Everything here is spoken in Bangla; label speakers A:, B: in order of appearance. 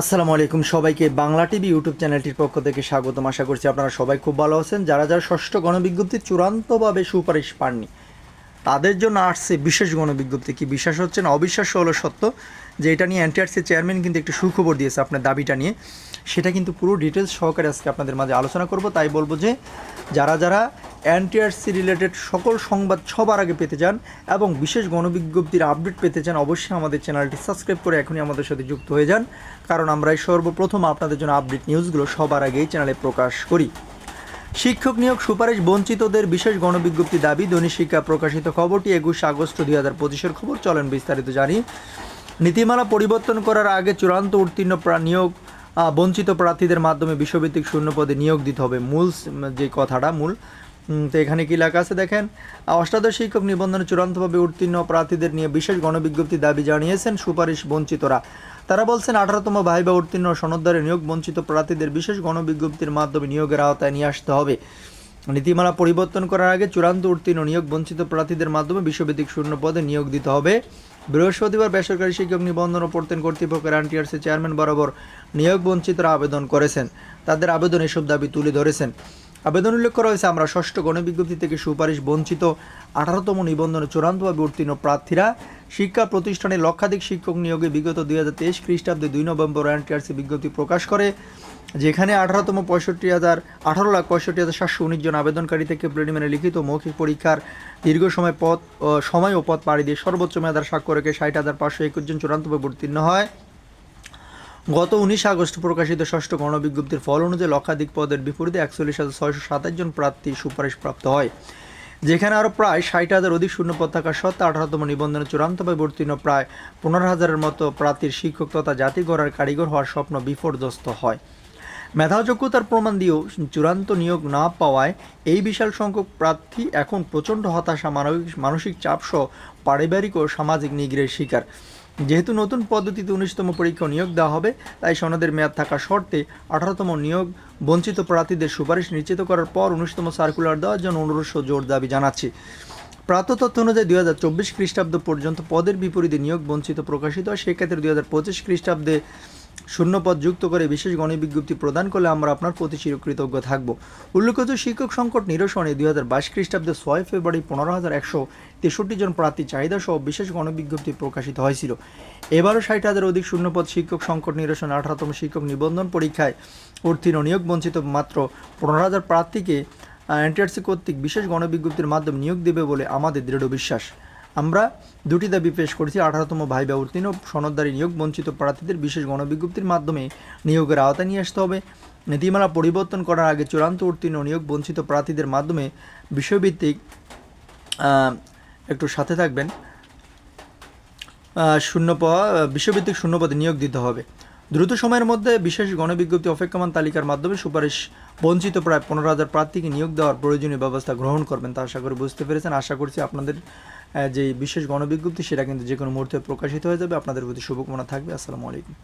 A: আসসালামু আলাইকুম সবাইকে বাংলা টিভি ইউটিউব চ্যানেলটির পক্ষ থেকে স্বাগতম। আশা করছি আপনারা সবাই খুব ভালো আছেন। যারা যারা ষষ্ঠ গণবিজ্ঞপ্তি চূড়ান্তভাবে সুপারিশ পাননি, তাদের জন্য আসছে বিশেষ গণবিজ্ঞপ্তি। কি বিশ্বাস হচ্ছে না? অবিশ্বাস্য হলো সত্য যে এটা নিয়ে এনটিআরসি চেয়ারম্যান কিন্তু একটু সুখবর দিয়েছে আপনার দাবিটা নিয়ে। সেটা কিন্তু পুরো ডিটেলস সহকারে আজকে আপনাদের মাঝে আলোচনা করব। তাই বলব যে যারা যারা এনটিআরসি রিলেটেড সকল সংবাদ সবার আগে পেতে চান এবং বিশেষ গণবিজ্ঞপ্তির আপডেট পেতে চান অবশ্যই আমাদের চ্যানেলটি সাবস্ক্রাইব করে এখনই আমাদের সাথে যুক্ত হয়ে যান। কারণ আমরা এই সর্বপ্রথম আপনাদের জন্য আপডেট নিউজগুলো সবার আগে এই চ্যানেলে প্রকাশ করি। শিক্ষক নিয়োগ সুপারিশ বঞ্চিতদের বিশেষ গণবিজ্ঞপ্তি দাবি, দৈনিক শিক্ষা প্রকাশিত খবরটি একুশ আগস্ট দুই হাজার পঁচিশের খবর, চলেন বিস্তারিত জানি। নীতিমালা পরিবর্তন করার আগে চূড়ান্ত উত্তীর্ণ নিয়োগ বঞ্চিত প্রার্থীদের মাধ্যমে বিশ্বভিত্তিক শূন্য পদে নিয়োগ দিতে হবে। মূল যে কথাটা, মূল তো এখানে কি লেখা আছে দেখেন? অষ্টাদশ শিক্ষক নিবন্ধনে চূড়ান্তভাবে উত্তীর্ণ প্রার্থীদের নিয়ে বিশেষ গণবিজ্ঞপ্তি দাবি জানিয়েছেন সুপারিশ বঞ্চিতরা। তারা বলছেন, আঠারোতম ভাইবা উত্তীর্ণ সনদদারে নিয়োগ বঞ্চিত প্রার্থীদের বিশেষ গণবিজ্ঞপ্তির মাধ্যমে নিয়োগের আওতায় নিয়ে আসতে হবে। নীতিমালা পরিবর্তন করার আগে চূড়ান্ত উত্তীর্ণ নিয়োগ বঞ্চিত প্রার্থীদের মাধ্যমে বিশ্বভিত্তিক শূন্য পদে নিয়োগ দিতে হবে। বৃহস্পতিবার বেসরকারি শিক্ষক নিবন্ধন ও প্রত্যয়ন কর্তৃপক্ষের আনটিআরসি চেয়ারম্যান বরাবর নিয়োগ বঞ্চিতরা আবেদন করেছেন। তাদের আবেদন এসব দাবি তুলে ধরেছেন। আবেদন উল্লেখ করা হয়েছে আমরা ষষ্ঠ গণবিজ্ঞপ্তি থেকে সুপারিশ বঞ্চিত আঠারোতম নিবন্ধনে চূড়ান্তভাবে উত্তীর্ণ প্রার্থীরা। শিক্ষা প্রতিষ্ঠানে লক্ষাধিক শিক্ষক নিয়োগে বিগত দুই হাজার তেইশ খ্রিস্টাব্দে দুই নভেম্বর এনটিআরসি বিজ্ঞপ্তি প্রকাশ করে, যেখানে আঠারোতম পঁয়ষট্টি হাজার আঠারো লাখ পঁয়ষট্টি হাজার সাতশো উনিশ জন আবেদনকারী থেকে প্রিলিমিনারি লিখিত মৌখিক পরীক্ষার দীর্ঘ সময় পথ সময় ও পথ পাড়ি দিয়ে সর্বোচ্চ মেয়াদার স্বাক্ষর রেখে ষাট হাজার পাঁচশো একুশ জন চূড়ান্তভাবে উত্তীর্ণ হয়। গত উনিশ আগস্ট প্রকাশিত ষষ্ঠ গণবিজ্ঞপ্তির ফল অনুযায়ী লক্ষাধিক পদের বিপরীতে একচল্লিশ হাজার ছয়শো সাতাশ জন প্রার্থী সুপারিশ প্রাপ্ত হয়। যেখানে আরও প্রায় ষাট হাজার অধিক শূন্যপদ থাকা সত্ত্বেও আঠারোতম নিবন্ধনে চূড়ান্তভাবে উত্তীর্ণ প্রায় পনেরো হাজারের মতো প্রার্থীর শিক্ষক তথা জাতি গড়ার কারিগর হওয়ার স্বপ্ন বিপর্যস্ত হয়। মেধাযোগ্যতার প্রমাণ দিয়েও চূড়ান্ত নিয়োগ না পাওয়ায় এই বিশাল সংখ্যক প্রার্থী এখন প্রচণ্ড হতাশা মানসিক মানসিক চাপ সহ পারিবারিক ও সামাজিক নিগ্রহের শিকার। যেহেতু নতুন পদ্ধতিতে উনিশতম পরীক্ষা নিয়োগ দেওয়া হবে, তাই সনদের মেয়াদ থাকা শর্তে আঠারোতম নিয়োগ বঞ্চিত প্রার্থীদের সুপারিশ নিশ্চিত করার পর উনিশতম সার্কুলার দেওয়ার জন্য অনুরোধ জোর দাবি জানাচ্ছি। প্রাপ্ত তথ্য অনুযায়ী দুই হাজার চব্বিশ খ্রিস্টাব্দ পর্যন্ত পদের বিপরীতে নিয়োগ বঞ্চিত প্রকাশিত হয়। সেক্ষেত্রে দুই হাজার পঁচিশ খ্রিস্টাব্দে শূন্যপদ যুক্ত করে বিশেষ গণবিজ্ঞপ্তি প্রদান করলে আমরা আপনার প্রতি চিরকৃতজ্ঞ থাকব। উল্লেখিত শিক্ষক সংকট নিরসনে দুই হাজার বাইশ খ্রিস্টাব্দে ছয় ফেব্রুয়ারি পনেরো হাজার একশো তেষট্টি জন প্রার্থী চাহিদা সহ বিশেষ গণবিজ্ঞপ্তি প্রকাশিত হয়েছিল। এবারও ষাট হাজার অধিক শূন্যপদ শিক্ষক সংকট নিরসনে আঠারোতম শিক্ষক নিবন্ধন পরীক্ষায় উত্তীর্ণ নিয়োগ বঞ্চিত মাত্র পনেরো হাজার প্রার্থীকে এনটিআরসি কর্তৃক বিশেষ গণবিজ্ঞপ্তির মাধ্যমে নিয়োগ দেবে বলে আমাদের দৃঢ় বিশ্বাস। আমরা দুটি দাবি পেশ করেছি, আঠারোতম ভাইবা উত্তীর্ণ সনদদারি নিয়োগ বঞ্চিত প্রার্থীদের বিশেষ গণবিজ্ঞপ্তির মাধ্যমে নিয়োগের আওতায় নিয়ে আসতে হবে। নীতিমালা পরিবর্তন করার আগে চূড়ান্ত উত্তীর্ণ নিয়োগ বঞ্চিত প্রার্থীদের মাধ্যমে বিষয়ভিত্তিক একটু সাথে থাকবেন। শূন্য প- বিশ্বভিত্তিক শূন্যপদে নিয়োগ দিতে হবে। দ্রুত সময়ের মধ্যে বিশেষ গণবিজ্ঞপ্তি অপেক্ষমান তালিকার মাধ্যমে সুপারিশ বঞ্চিত প্রায় পনেরো হাজার প্রার্থীকে নিয়োগ দেওয়ার প্রয়োজনীয় ব্যবস্থা গ্রহণ করবেন তা আশা করি বুঝতে পেরেছেন। আশা করছি আপনাদের যে বিশেষ গণবিজ্ঞপ্তি, সেটা কিন্তু যে কোনো মুহূর্তে প্রকাশিত হয়ে যাবে। আপনাদের প্রতি শুভকামনা থাকবে। আসসালামু আলাইকুম।